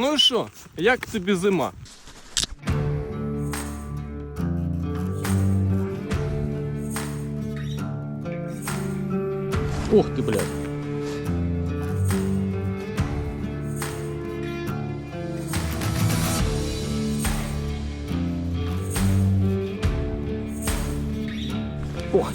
Ну що, як тобі зима? Ух ти, блядь. Ох.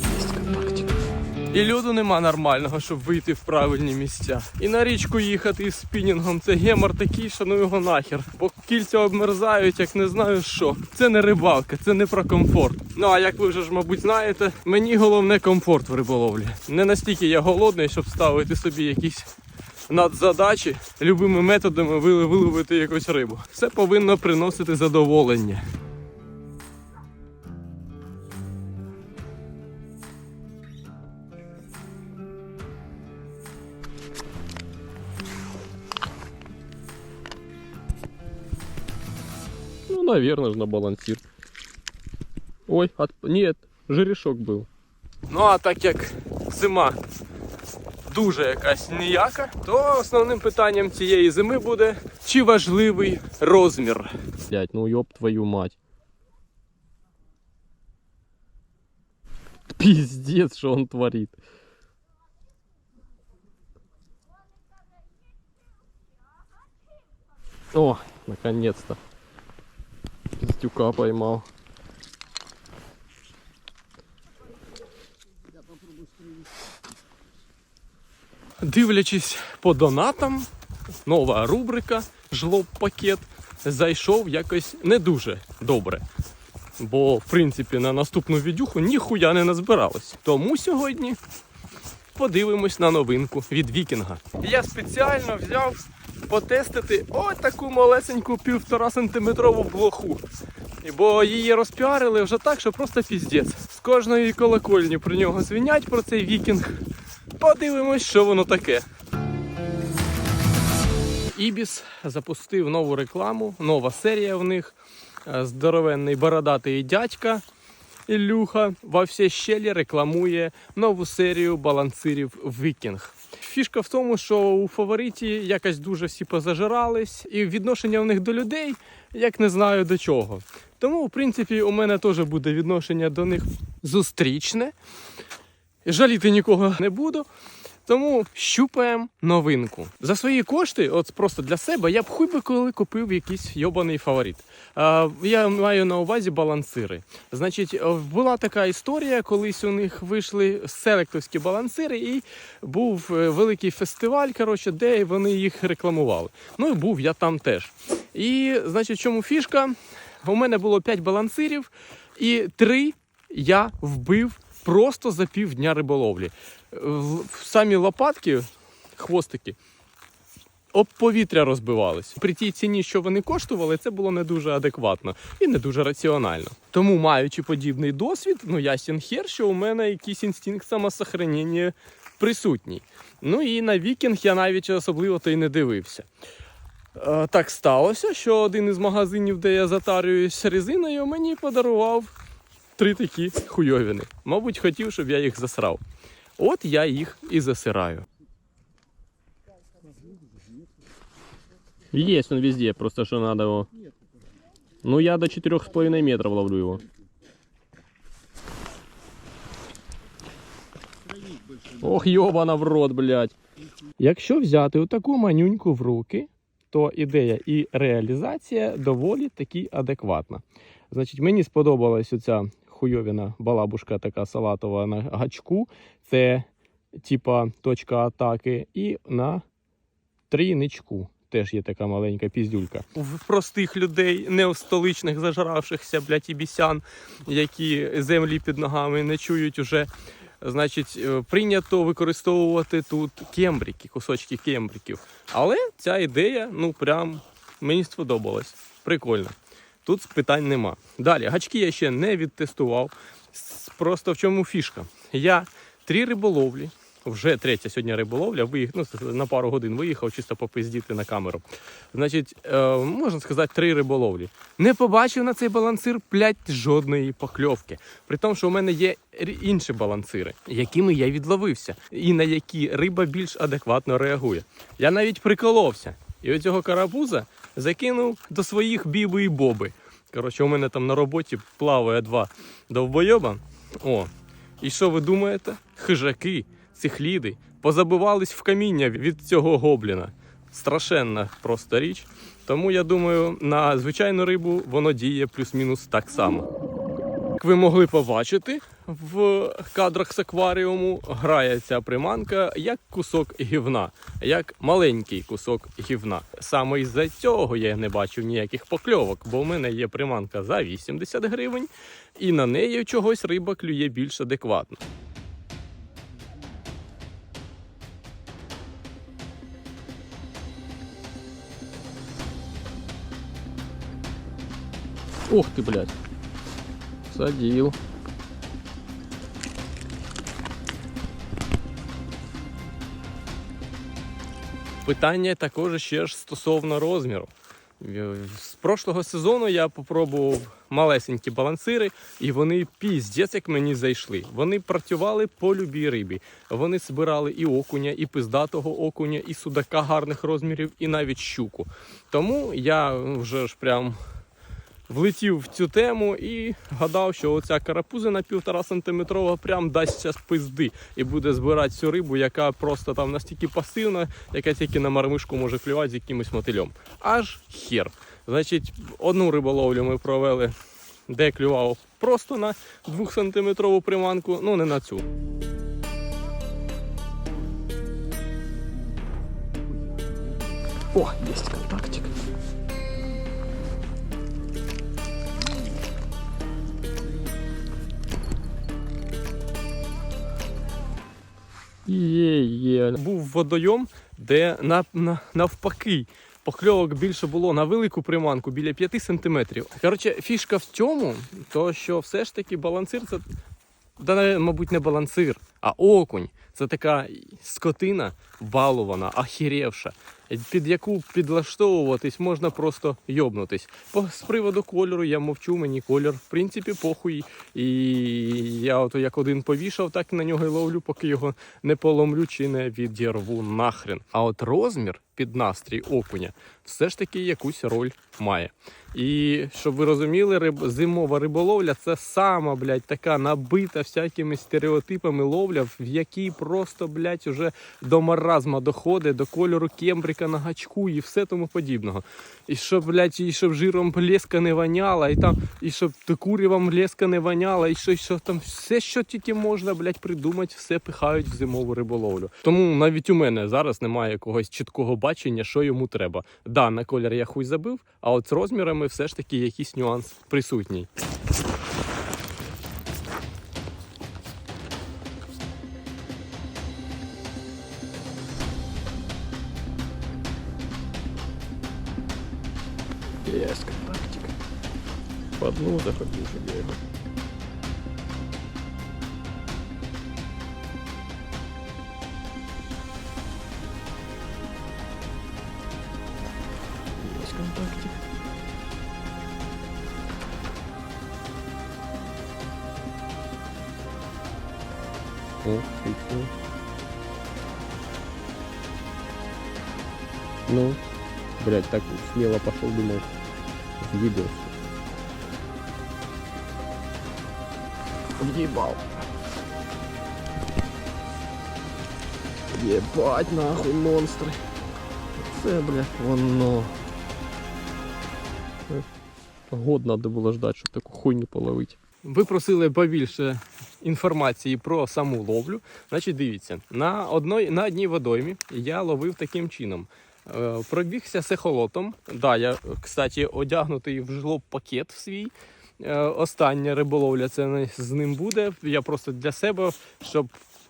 І льоду нема нормального, щоб вийти в правильні місця. І на річку їхати із спінінгом це гемор такий, що ну його нахер. Бо кільця обмерзають, як не знаю що. Це не рибалка, це не про комфорт. Ну а як ви вже ж, мабуть, знаєте, мені головне комфорт в риболовлі. Не настільки я голодний, щоб ставити собі якісь надзадачі, любими методами виловити якусь рибу. Все повинно приносити задоволення. Ну, наверное, же на балансир. Ой, от... нет, жерешок був. Ну а так як зима дуже якась ніяка, то основним питанням цієї зими буде, чи важливий розмір. Блять, ну йоб твою мать. Пиздец, що он творит. О, наконец-то. Пиздюка поймал. Дивлячись по донатам, нова рубрика Жлоб пакет зайшов якось не дуже добре. Бо, в принципі, на наступну відюху ніхуя не назбиралось. Тому сьогодні подивимось на новинку від Вікінга. Я спеціально взяв потестити ось таку малесеньку півтора сантиметрову блоху. Бо її розпіарили вже так, що просто піздець. З кожної колокольні про нього звінять про цей вікінг. Подивимось, що воно таке. Ібіс запустив нову рекламу, нова серія в них. Е, Здоровенний бородатий дядька Ілюха во всі щелі рекламує нову серію балансирів Вікінг. Фішка в тому, що у фавориті якось дуже всі позажирались, і відношення в них до людей, як не знаю до чого. Тому, в принципі, у мене теж буде відношення до них зустрічне. Жаліти нікого не буду. Тому щупаємо новинку. За свої кошти, от просто для себе, я б хуй би коли купив якийсь йобаний фаворит. А, я маю на увазі балансири. Значить, е, була така історія, колись у них вийшли селектовські балансири, і був е, великий фестиваль, коротше, де вони їх рекламували. Ну і був я там теж. І, значить, чому фішка? У мене було 5 балансирів, і 3 я вбив просто за півдня риболовлі. Самі лопатки, хвостики, об повітря розбивались. При тій ціні, що вони коштували, це було не дуже адекватно і не дуже раціонально. Тому, маючи подібний досвід, ну ясен хер, що у мене якийсь інстинкт самосохранення присутній. Ну і на вікінг я навіть особливо то й не дивився. Е, Так сталося, що один із магазинів, де я затарююсь резиною, мені подарував три такі хуйовини. Мабуть, хотів, щоб я їх засрав. От я їх і засираю. Есть он везде, просто что надо его. Ну я до 4,5 метров ловлю его. Ох, йобана в рот, блядь. Якщо взяти отаку манюньку в руки, то ідея і реалізація доволі таки адекватна. Значить, мені сподобалась оця хуйовіна балабушка така салатова на гачку. Це типа точка атаки. І на трійничку. Теж є така маленька піздюлька. В простих людей, не в столичних зажравшихся, блядь, ібісян, які землі під ногами не чують уже. Значить, е, прийнято використовувати тут кембрики, кусочки кембриків. Але ця ідея, ну прям мені сподобалась. Прикольно. Тут питань нема. Далі, гачки я ще не відтестував. Просто в чому фішка? Я три риболовлі, вже третя сьогодні риболовля, виїхав, ну, на пару годин виїхав, чисто попиздіти на камеру. Значить, е, можна сказати, три риболовлі. Не побачив на цей балансир, блядь, жодної покльовки. При тому, що у мене є інші балансири, якими я відловився, і на які риба більш адекватно реагує. Я навіть приколовся. І оцього карапуза закинув до своїх біби і боби. Коротше, у мене там на роботі плаває два довбойоба. О, і що ви думаєте? Хижаки, цихліди позабивались в каміння від цього гобліна. Страшенна просто річ. Тому я думаю, на звичайну рибу воно діє плюс-мінус так само. Ви могли побачити, в кадрах з акваріуму грає ця приманка як кусок гівна, як маленький кусок гівна. Саме із-за цього я не бачив ніяких покльовок, бо в мене є приманка за 80 гривень, і на неї чогось риба клює більш адекватно. Ух ты, блядь. Садил. Питання також ще ж стосовно розміру. З прошлого сезону я попробував малесенькі балансири, і вони піздець, як мені зайшли. Вони працювали по любій рибі. Вони збирали і окуня, і пиздатого окуня, і судака гарних розмірів, і навіть щуку. Тому я вже ж прям влетів в цю тему і гадав, що оця карапузина півтора сантиметрова прям дасть час пизди і буде збирати цю рибу, яка просто там настільки пасивна, яка тільки на мармишку може клювати з якимось мотилем. Аж хер. Значить, одну риболовлю ми провели, де клював просто на 2-сантиметрову приманку, ну не на цю. О, є контактик. Є, є. Був водойом, де на, на, навпаки покльовок більше було на велику приманку біля 5 сантиметрів. Коротше, фішка в цьому, то що все ж таки балансир це. Да, мабуть, не балансир, а окунь. Це така скотина балована, ахіревша, під яку підлаштовуватись можна просто йобнутись. З приводу кольору я мовчу, мені колір в принципі похуй. І я от як один повішав, так на нього й ловлю, поки його не поломлю чи не відірву нахрен. А от розмір під настрій окуня все ж таки якусь роль має. І щоб ви розуміли, риб... зимова риболовля це сама, блядь, така набита всякими стереотипами ловля, в якій просто, блядь, уже до маразма доходить, до кольору кембрика на гачку і все тому подібного. І щоб, блядь, і щоб жиром леска не воняла, і там, і щоб курівом леска не воняла, і що, що там все, що тільки можна, блядь, придумати, все пихають в зимову риболовлю. Тому навіть у мене зараз немає якогось чіткого бачення, що йому треба. Да, на колір я хуй забив, а от з розмірами все ж таки якийсь нюанс присутній. По дну заходил, чтобы я его. Есть контактик. О, прикол. Ну, блять, так смело пошел, думал, въебется. Въебал. Ебать нахуй монстры. Це, бля, воно. Год надо було ждати, щоб таку хуйню половити. Ви просили побільше інформації про саму ловлю. Значить, дивіться, на одной, на одній водоймі я ловив таким чином. Е, Пробігся з ехолотом. Да, я, кстати, одягнутий в жлоб пакет свій. Е, Остання риболовля це з ним буде. Я просто для себе, щоб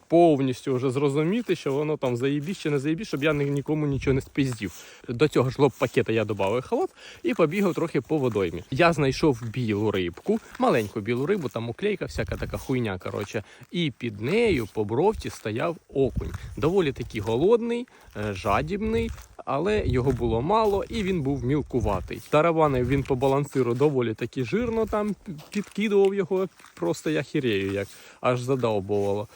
повністю вже зрозуміти, що воно там заїбісь чи не заїбісь, щоб я нікому нічого не спиздів. До цього ж лоб пакета я додав ехолот і побігав трохи по водоймі. Я знайшов білу рибку, маленьку білу рибу, там уклейка, всяка така хуйня. Коротше, і під нею по бровці стояв окунь. Доволі таки голодний, е, жадібний. Але його було мало і він був мілкуватий. Тарабанив він по балансиру доволі таки жирно там підкидував його, просто я хірею, як аж задовбувало.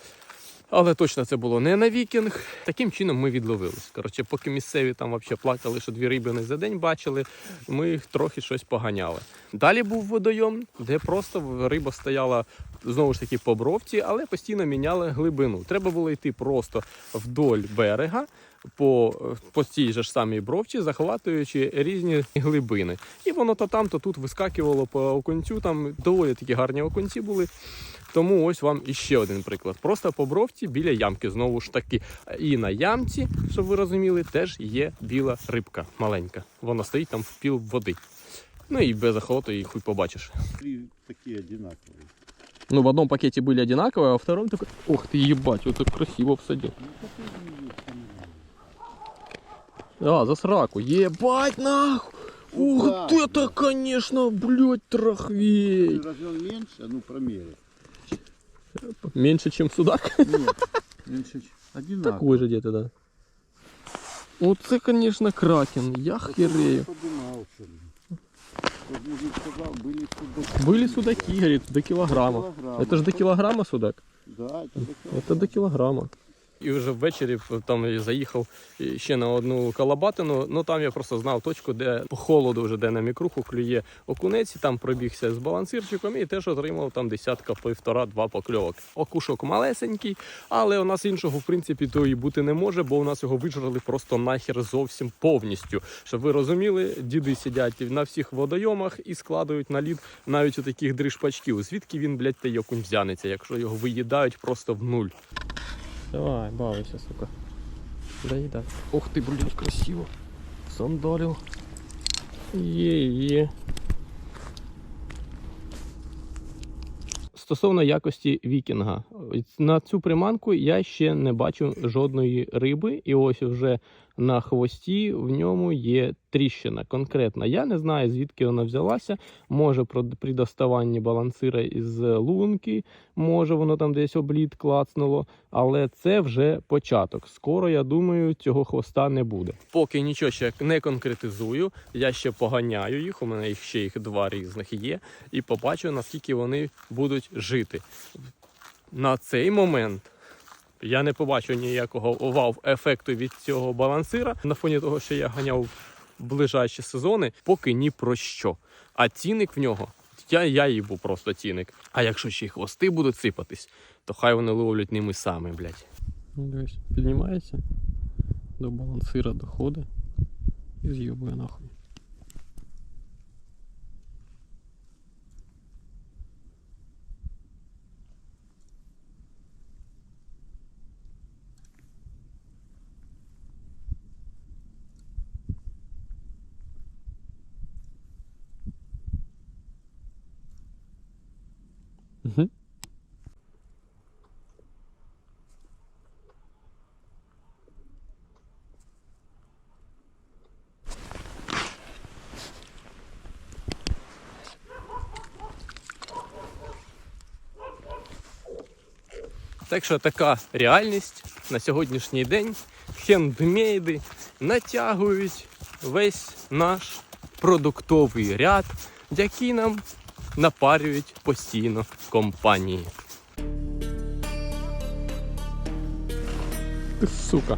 Але точно це було не на вікінг. Таким чином ми відловились. Коротше, поки місцеві там взагалі плакали, що дві рибини за день бачили, ми їх трохи щось поганяли. Далі був водойом, де просто риба стояла знову ж таки по бровці, але постійно міняли глибину. Треба було йти просто вдоль берега По, по цій же ж самій бровці, захватуючи різні глибини. І воно то там, то тут вискакувало по окунцю. Там доволі такі гарні окунці були. Тому ось вам іще один приклад. Просто по бровці біля ямки, знову ж таки. І на ямці, щоб ви розуміли, теж є біла рибка маленька. Вона стоїть там в піл води. Ну і без охоту її хуй побачиш. Три такие одинаковые. Ну, в одном пакете были одинаковые, а во втором такой... Ух ты, ебать, вот так красиво всадил. А, за сраку. Ебать, нахуй! Ух да, это, конечно, блядь, трахвей. Разве он меньше? Ну, промерь. Меньше, чем судак. Нет, меньше. Одинаково. Такой же где-то, да. Вот это, конечно, кракен. Я херею. Были судаки. Говорит, до килограмма. Килограмма. Это же до килограмма судак. Да, это до килограмма. Це до кілограма. І вже ввечері там я заїхав ще на одну калабатину. Ну там я просто знав точку, де по холоду вже де на мікруху клює окунець, там пробігся з балансирчиком і теж отримав там десятка півтора-два покльовок. Окушок малесенький, але у нас іншого в принципі то і бути не може, бо у нас його вижрали просто нахер зовсім повністю. Щоб ви розуміли, діди сидять на всіх водойомах і складають на лід навіть у таких дришпачків. Звідки він, блядь, той окунь взянеться, якщо його виїдають просто в нуль. Давай, бавися, сука. Доїдай. Ух ти, блядь, красиво. Сандалів. Є-є. Стосовно якості вікінга, на цю приманку я ще не бачу жодної риби, і ось вже на хвості в ньому є тріщина. Конкретна. Я не знаю, звідки вона взялася. Може, при доставанні балансира із лунки, може воно там десь обліт клацнуло, але це вже початок. Скоро, я думаю, цього хвоста не буде. Поки нічого ще не конкретизую, я ще поганяю їх. У мене ще їх два різних є, і побачу, наскільки вони будуть жити. На цей момент я не побачу ніякого вау-ефекту від цього балансира на фоні того, що я ганяв ближайші сезони, поки ні про що. А цінник в нього. Я, я їбу просто цінник. А якщо ще й хвости будуть сипатись, то хай вони ловлять ними самі, блядь. Дивись, піднімається до балансира доходить і з'їбує нахуй. Так що така реальність на сьогоднішній день. Хендмейди натягують весь наш продуктовий ряд, який нам напарюють постійно компанії. Сука.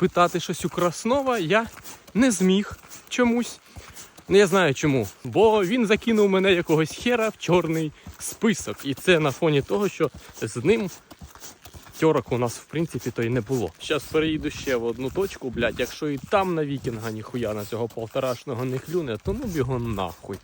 Спитати щось у Краснова я не зміг чомусь. Не я знаю чому. Бо він закинув мене якогось хера в чорний список. І це на фоні того, що з ним тьорок у нас в принципі то й не було. Зараз переїду ще в одну точку, блядь, якщо і там на вікінга ніхуя на цього полторашного не клюне, то ну б його нахуй.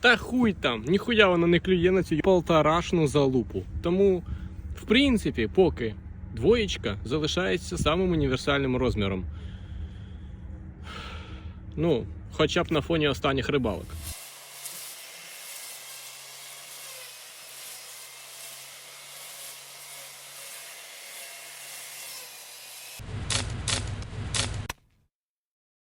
Та хуй там, ніхуя вона не клює на цю полторашну залупу. Тому, в принципі, поки двоєчка залишається самим універсальним розміром. Ну, хоча б на фоні останніх рибалок.